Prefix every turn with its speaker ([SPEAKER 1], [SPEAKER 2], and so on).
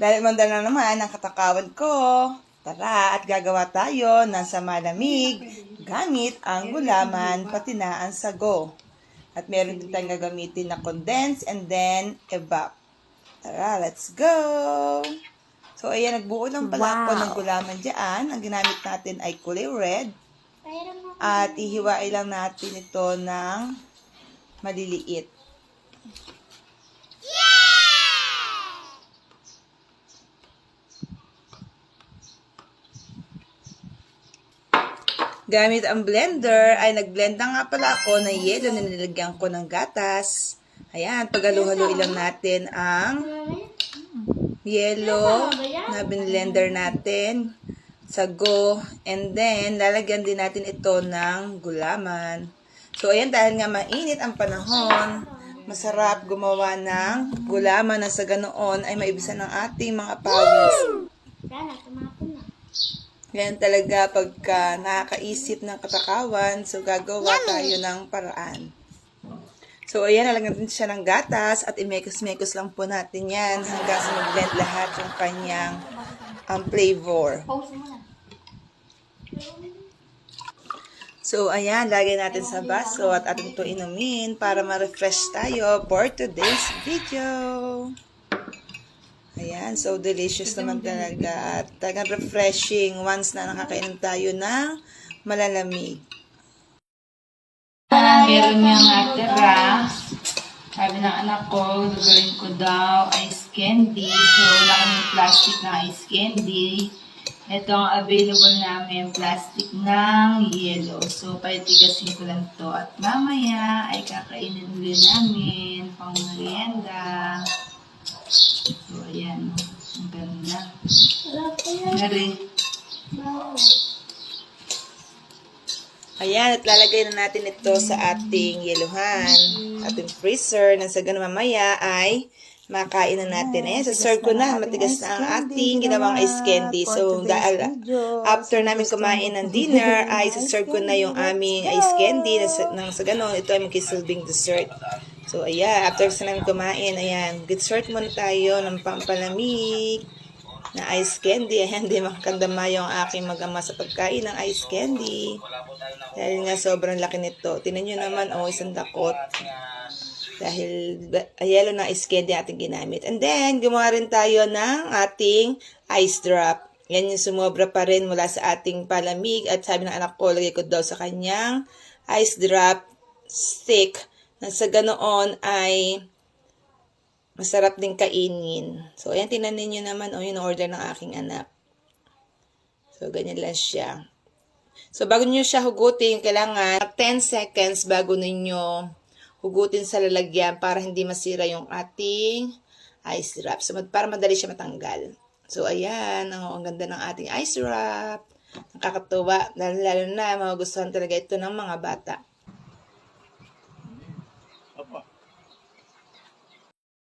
[SPEAKER 1] Dahil manda na naman ang katakawan ko, tara at gagawa tayo ng sa malamig gamit ang gulaman pati na ang sago. At meron din tayong gagamitin na condense and then evap. Tara, let's go! So, ayan, nagbuo lang pala ako ng gulaman dyan. Ang ginamit natin ay kulay red. At ihiwain lang natin ito ng maliliit. Gamit ang blender, ay nag-blend na nga pala ako ng yelo na nilagyan ko ng gatas. Ayan, paghalu-haluin lang natin ang yelo na binlender natin, sago, and then lalagyan din natin ito ng gulaman. So, ayan, dahil nga mainit ang panahon, masarap gumawa ng gulaman na sa ganoon ay maibisan ng ating mga pawis.
[SPEAKER 2] Sana.
[SPEAKER 1] Ganyan talaga pagka nakakaisip ng katakawan, so gagawa tayo ng paraan. So, ayan, nalagyan natin siya ng gatas at imekos-mekos lang po natin yan hanggang sa mag-blend lahat yung kanyang um, flavor. So, ayan, lagay natin sa baso at atin ito inumin para ma-refresh tayo for today's video. Ayan, so delicious naman talaga. At talagang refreshing once na nakakainom tayo ng malalamig.
[SPEAKER 3] Ah, meron niyang natira. Sabi ng anak ko, gagawin ko daw ice candy. So, wala kaming plastic na ice candy. Ito ang available namin, plastic ng yellow. So, paitigasin ko lang to. At mamaya ay kakainin ulit namin pang merienda. So, ayan. Ang ganda.
[SPEAKER 2] Wala Wow.
[SPEAKER 1] Ayan, at lalagay na natin ito sa ating yeluhan, ating freezer, nang sa ganun mamaya ay makain na natin. Ayan, sa serve ko na, matigas na ang ating ginawang ice candy. So, dahil after namin kumain ng dinner, ay sa serve ko na yung aming ice candy, nang sa, ganun, ito ay magkisilbing dessert. So, ayan, after sa namin kumain, ayan, dessert muna tayo ng pampalamig na ice candy. Ayan, di makakandama yung aking mag-ama sa pagkain ng ice candy. Dahil nga sobrang laki nito. Tinan nyo naman, oh, isang dakot. Dahil yellow na ice candy ating ginamit. And then, gumawa rin tayo ng ating ice drop. Yan yung sumobra pa rin mula sa ating palamig. At sabi ng anak ko, lagay ko daw sa kanyang ice drop stick. Na sa ganoon ay masarap din kainin. So, ayan, tinan ninyo naman, oh, yung order ng aking anak. So, ganyan lang siya. So, bago nyo siya hugutin, kailangan 10 seconds bago ninyo hugutin sa lalagyan para hindi masira yung ating ice wrap. So, para madali siya matanggal. So, ayan. Ang, ang ganda ng ating ice wrap. Nakakatuwa. Lalo, lalo na, magugustuhan talaga ito ng mga bata.